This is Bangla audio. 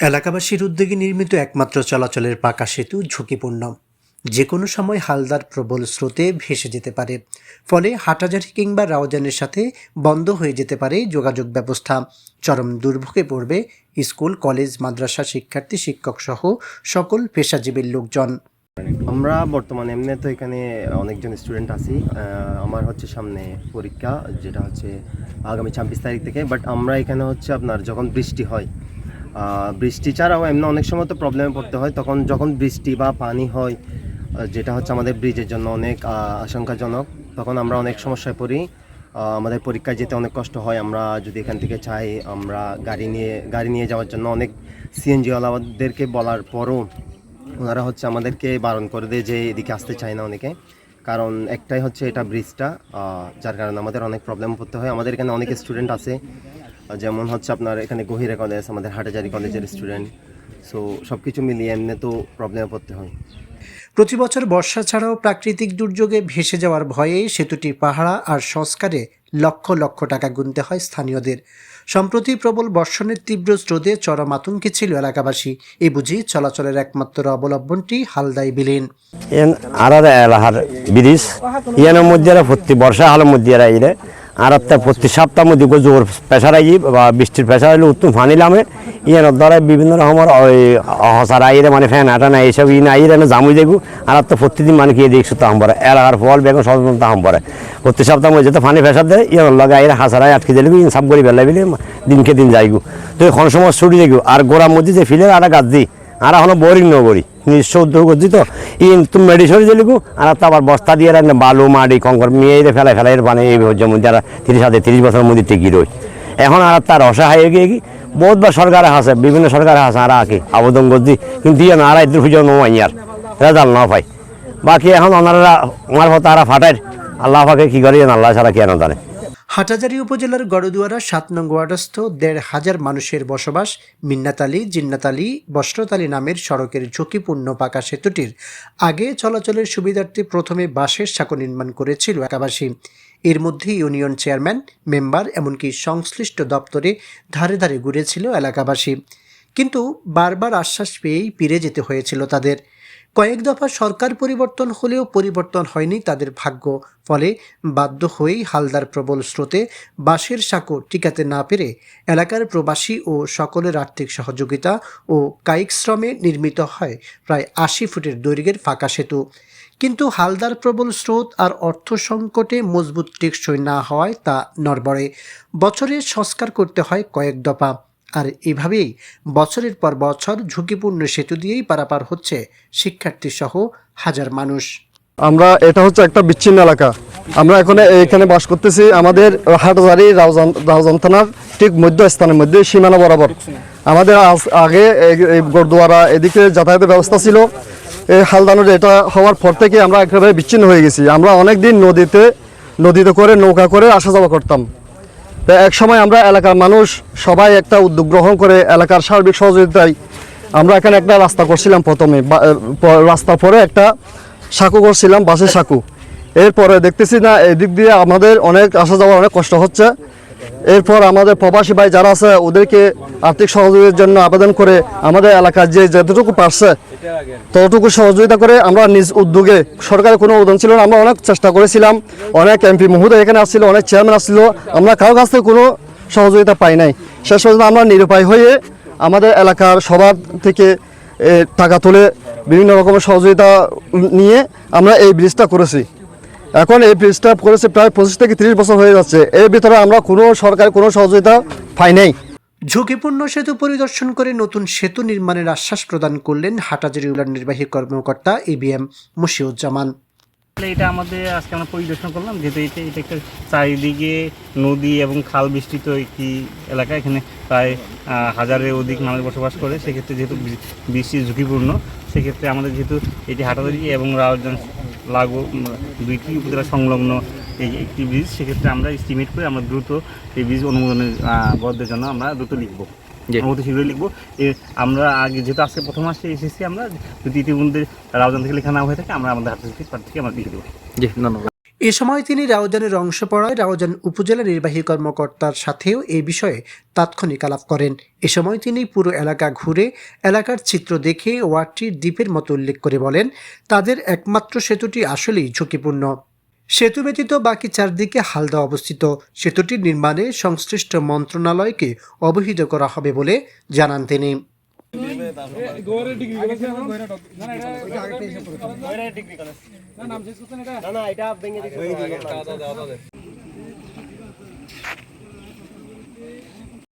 এলাকাবাসীর উদ্যোগে নির্মিত একমাত্র চলাচলের পাকা সেতু ঝুঁকিপূর্ণ। যে কোনো সময় হালদার প্রবল স্রোতে ভেসে যেতে পারে। ফলে হাটাজারি কিংবা রাওজানের সাথে বন্ধ হয়ে যেতে পারে যোগাযোগ ব্যবস্থা। চরম দুর্ভোগে পড়বে স্কুল, কলেজ, মাদ্রাসা, শিক্ষার্থী শিক্ষক সহ সকল পেশাজীবীর লোকজন। আমরা বর্তমানে এমনি তো এখানে অনেকজন স্টুডেন্ট আছি। আমার হচ্ছে সামনে পরীক্ষা, যেটা হচ্ছে আগামী ছাব্বিশ তারিখ থেকে। বাট আমরা এখানে হচ্ছে আপনার যখন বৃষ্টি হয় বৃষ্টি ছাড়াও এমনি অনেক সময় তো প্রবলেমে পড়তে হয়। তখন যখন বৃষ্টি বা পানি হয় যেটা হচ্ছে আমাদের ব্রিজের জন্য অনেক আশঙ্কাজনক, তখন আমরা অনেক সমস্যায় পড়ি। আমাদের পরীক্ষায় যেতে অনেক কষ্ট হয়। আমরা যদি এখান থেকে চাই, আমরা গাড়ি নিয়ে গাড়ি নিয়ে যাওয়ার জন্য অনেক সিএনজিওয়ালাদেরকে বলার পরও ওনারা হচ্ছে আমাদেরকে বারণ করে দেয় যে, এদিকে আসতে চায় না অনেকে। কারণ একটাই হচ্ছে এটা ব্রিজটা যার কারণে আমাদের অনেক প্রবলেম পড়তে হয়। আমাদের এখানে অনেক স্টুডেন্ট আছে। যেমন হচ্ছে আপনার এখানে গহিরা কলেজ আমাদের হাটাজারি কলেজের স্টুডেন্ট সো সব কিছু মিলিয়ে এমনি তো প্রবলেমে পড়তে হয়। প্রতি বছর বর্ষা ছাড়াও প্রাকৃতিক দুর্যোগে ভেসে যাওয়ার ভয়ে সেতুটির পাহারা আর সংস্কারে লক্ষ লক্ষ টাকা গুনতে হয় স্থানীয়দের। সম্প্রতি প্রবল বর্ষণের তীব্র স্রোতে চরম আতঙ্কে ছিল এলাকাবাসী। এই বুঝি চলাচলের একমাত্র অবলম্বনটি হালদাই বিলীন। এন আলাদা এলাহার ব্রিজ। ইয়ানের মধ্যে প্রতি বর্ষা হালের মধ্যে এরা ইরে আর একটা প্রতি সপ্তাহ মধ্যে জোর প্রেশার আই বা বৃষ্টির প্রেশার আইলে উত্তম ফানি লামে। ইয়ানোর দ্বারা বিভিন্ন রকমের ওই হসার আইরে মানে ফ্যান আটা না এইসব ইন আইরে না জামুই দেখু। আর একটা প্রতিদিন মানে কি দেখছ তো হাম পরে, এলাকার ফল, বেগুন সচেতন তাহাম পরে। প্রতি সপ্তাহ মধ্যে তো ফানি প্রেশার দেয় ইয়ানোর লগে আইরে হাসারাই আটকে দিলে ইন সব করি বেলা বিলে দিনকে দিন যাইগু। তো এখন সময় ছুটি দেখু, আর গোড়ার মধ্যে যে ফিলের আর গাছ দিই, আর এখন বোরিং ন উদ্যোগ করছি তো ইন তুমি মেডিসরি দিলিগু আর আবার বস্তা দিয়ে রাখলে বালু মাটি কঙ্কর মেয়ে ফেলাই ফেলাই মানে এই যেমন যারা তিরিশ হাতে তিরিশ বছরের মধ্যে টিকি রই এখন আর তার অসহায় হয়ে গিয়ে কি বহুতবার সরকারে হাসে, বিভিন্ন সরকারে হাসে, আর আঁকি আবেদন করছি কিন্তু ইয়ে না আর ইদ্র খুঁজে নোয়াই আর, রেজাল্ট না পাই বাকি এখন ওনারা আমার মতো আর ফাটায়, আল্লাহ পাকে কি করি, আল্লাহ ছাড়া কেন জানে। হাটাজারি উপজেলার গড়দুয়ারা সাত নং ওয়ার্ডস্থ দেড় হাজার মানুষের বসবাস মিন্নাতালি, জিন্নাতালি, বস্ত্রতালি নামের সড়কের ঝুঁকিপূর্ণ পাকা সেতুটির আগে চলাচলের সুবিধার্থে প্রথমে বাঁশের সাঁকো নির্মাণ করেছিল একাবাসী এর মধ্যে ইউনিয়ন চেয়ারম্যান, মেম্বার, এমনকি সংশ্লিষ্ট দপ্তরে ধারে ধারে ঘুরেছিল এলাকাবাসী। কিন্তু বারবার আশ্বাস পেয়েই ফিরে যেতে হয়েছিল তাদের। কয়েক দফা সরকার পরিবর্তন হলেও পরিবর্তন হয়নি তাদের ভাগ্য। ফলে বাধ্য হয়েই হালদার প্রবল স্রোতে বাঁশের সাঁকো টিকাতে না পেরে এলাকার প্রবাসী ও সকলের আর্থিক সহযোগিতা ও কায়িক শ্রমে নির্মিত হয় প্রায় আশি ফুটের দৈর্ঘ্যের ফাঁকা সেতু। কিন্তু হালদার প্রবল স্রোত আর অর্থ সংকটে মজবুত টেকসই না হওয়ায় তা নড়বড়ে। বছরে সংস্কার করতে হয় কয়েক দফা। আর এভাবেই বছরের পর বছর ঝুঁকিপূর্ণ সেতু দিয়েই পারাপার হচ্ছে শিক্ষার্থী সহ হাজার মানুষ। আমরা, এটা হচ্ছে একটা বিচ্ছিন্ন এলাকা। আমরা এখানে এখানে বাস করতেছি আমাদের হাটজারি রাউজান থানার ঠিক মধ্য স্থানের মধ্যে, সীমানা বরাবর। আমাদের আগে গোরদুয়ারা এদিকে যাতায়াতের ব্যবস্থা ছিল। এই হালদানোর এটা হওয়ার পর থেকে আমরা একেবারে বিচ্ছিন্ন হয়ে গেছি। আমরা অনেক দিন নদীতে নদীতে করে নৌকা করে আসা যাওয়া করতাম। তো এক সময় আমরা এলাকার মানুষ সবাই একটা উদ্যোগ গ্রহণ করে এলাকার সার্বিক সহযোগিতায় আমরা এখানে একটা রাস্তা করছিলাম প্রথমে। এ, পরে একটা সাঁকু করছিলাম বাসের সাঁকু। এরপরে দেখতেছি না এদিক দিয়ে আমাদের অনেক আসা যাওয়া অনেক কষ্ট হচ্ছে। এরপর আমাদের প্রবাসী ভাই যারা আছে ওদেরকে আর্থিক সহযোগিতার জন্য আবেদন করে আমাদের এলাকার যে যতটুকু পারছে ততটুকু সহযোগিতা করে আমরা নিজ উদ্যোগে সরকারের কোনো অনুদান ছিল না, আমরা অনেক চেষ্টা করেছিলাম, অনেক এমপি মহোদয় এখানে আসছিল, অনেক চেয়ারম্যান আসছিল, আমরা কারও কাছ থেকে কোনো সহযোগিতা পাই নাই। শেষ পর্যন্ত আমরা নিরুপায় হয়ে আমাদের এলাকার সবার থেকে টাকা তুলে বিভিন্ন রকমের সহযোগিতা নিয়ে আমরা এই ব্রিজটা করেছি। এখন এই ব্রিজটা করেছে প্রায় পঁচিশ থেকে তিরিশ বছর হয়ে যাচ্ছে। এর ভিতরে আমরা কোনো সরকারি কোনো সহযোগিতা পাই নাই। ঝুঁকিপূর্ণ সেতু পরিদর্শন করে নতুন সেতু নির্মাণের আশ্বাস প্রদান করলেন হাটাজারি উলার নির্বাহী কর্মকর্তা এবিএম মুশিউজ্জামান। এটা আমাদের আজকে আমরা পরিদর্শন করলাম, যেহেতু এটা এটা একটা চারিদিকে নদী এবং খাল বিস্তৃত একটি এলাকা, এখানে প্রায় হাজারের অধিক মানুষ বসবাস করে। সেক্ষেত্রে যেহেতু বৃষ্টি ঝুঁকিপূর্ণ, সেক্ষেত্রে আমাদের যেহেতু এটি হাটাদারি এবং রাউজান লাগু দুইটি উপজেলা সংলগ্ন এই একটি ব্রিজ সেক্ষেত্রে আমরা এস্টিমেট করে আমরা দ্রুত এই ব্রিজ অনুমোদনের বরাদ্দের জন্য আমরা দ্রুত লিখব। অতি শীঘ্রই লিখব। এ আমরা আগে যেহেতু আজকে প্রথম মাসে এসেছি আমরা যদি ইতিমধ্যে রাউজান থেকে লেখা না হয়ে থাকে আমরা আমাদের হাতে থেকে আমরা লিখে দেবো। ধন্যবাদ। এ সময় তিনি রাউজানের অংশ পড়ায় রাউজান উপজেলা নির্বাহী কর্মকর্তার সাথেও এ বিষয়ে তাৎক্ষণিক আলাপ করেন। এ সময় তিনি পুরো এলাকা ঘুরে এলাকার চিত্র দেখে ওয়ার্ডটির দ্বীপের মতো উল্লেখ করে বলেন তাদের একমাত্র সেতুটি আসলেই ঝুঁকিপূর্ণ। সেতু ব্যতীত বাকি চারদিকে হালদা অবস্থিত। সেতুটির নির্মাণে সংশ্লিষ্ট মন্ত্রণালয়কে অবহিত করা হবে বলে জানান তিনি। না না এটা